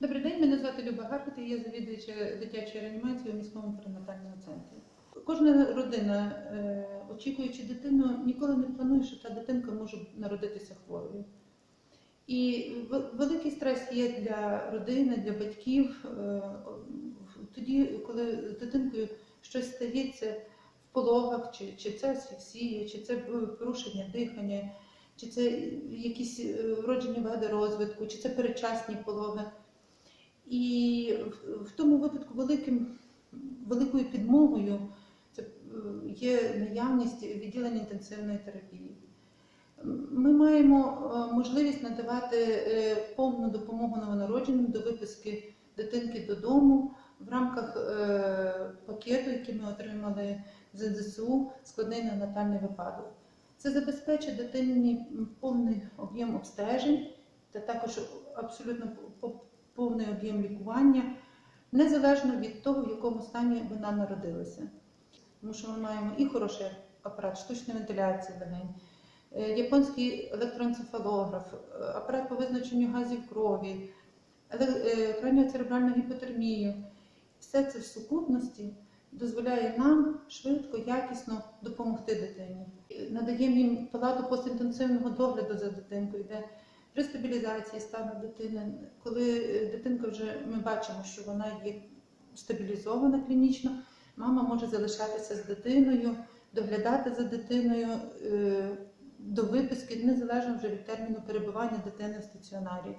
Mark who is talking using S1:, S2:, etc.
S1: Добрий день, мене звати Люба Гарбата, я завідувача дитячої реанімації у міському перинатальному центрі. Кожна родина, е, очікуючи дитину, ніколи не планує, що та дитинка може народитися хворою. І великий стрес є для родини, для батьків. е, Тоді, коли з дитинкою щось стається в пологах, чи, чи це асфіксія, чи це е, порушення дихання, чи це якісь вроджені вади розвитку, чи це передчасні пологи. І в, тому випадку великим, великою підмогою е, є наявність відділення інтенсивної терапії. Ми маємо е, можливість надавати е, повну допомогу новонародженим до виписки дитинки додому в рамках пакету, який ми отримали з НЗСУ складний неонатальний випадок. Це забезпечить дитині повний об'єм обстежень та також абсолютно повний об'єм лікування, незалежно від того, в якому стані вона народилася. Тому що ми маємо і хороший апарат штучної вентиляції легень, е, японський електроенцефалограф, е, апарат по визначенню газів крові, е, краніоцеребральну гіпотермію. Все це в сукупності дозволяє нам швидко, якісно допомогти дитині. Надаємо їм палату постінтенсивного догляду за дитинкою, де при стабілізації стану дитини, коли е, дитинка вже ми бачимо, що вона є стабілізована клінічно, мама може залишатися з дитиною, доглядати за дитиною е, до виписки, незалежно вже від терміну перебування дитини в стаціонарі.